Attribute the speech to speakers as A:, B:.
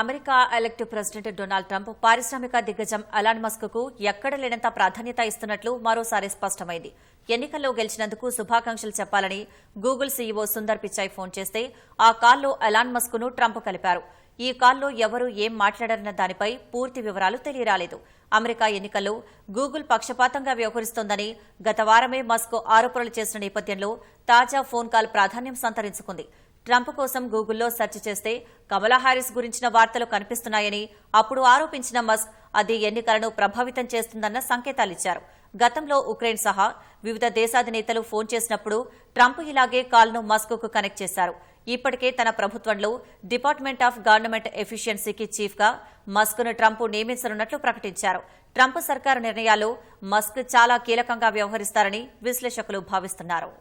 A: America elective president Donald Trump పారిశ్రామిక దిగ్గజం అలాన్ మస్క్కు ఎక్కడ లేనంత ప్రాధాన్యత ఇస్తున్నట్లు మరోసారి స్పష్టమైంది. ఎన్నికల్లో గెలిచినందుకు శుభాకాంక్షలు చెప్పాలని Google CEO Sundar Pichai phone చేస్తే ఆ కాల్లో అలాన్ మస్క్ను ట్రంప్ కలిపారు. ఈ కాల్లో ఎవరు ఏం మాట్లాడారన్న దానిపై పూర్తి వివరాలు తెలియరాలేదు. అమెరికా ఎన్నికల్లో గూగుల్ పక్షపాతంగా వ్యవహరిస్తోందని గత వారమే మస్కో ఆరోపణలు చేసిన నేపథ్యంలో తాజా ఫోన్ కాల్ ప్రాధాన్యం సంతరించుకుంది. ట్రంప్ కోసం గూగుల్లో సెర్చ్ చేస్తే కమలా హారిస్ గురించిన వార్తలు కనిపిస్తున్నాయని అప్పుడు ఆరోపించిన మస్క్ అది ఎన్నికలను ప్రభావితం చేస్తుందన్న సంకేతాలిచ్చారు. గతంలో ఉక్రెయిన్ సహా వివిధ దేశాధినేతలు ఫోన్ చేసినప్పుడు ట్రంప్ ఇలాగే కాల్ను మస్క్కు కనెక్ట్ చేశారు. ఇప్పటికే తన ప్రభుత్వంలో డిపార్ట్మెంట్ ఆఫ్ గవర్నమెంట్ ఎఫిషియన్సీకి చీఫ్గా మస్క్ను ట్రంప్ నియమించనున్నట్లు ప్రకటించారు. ట్రంప్ సర్కారు నిర్ణయాల్లో మస్క్ చాలా కీలకంగా వ్యవహరిస్తారని విశ్లేషకులు భావిస్తున్నారు.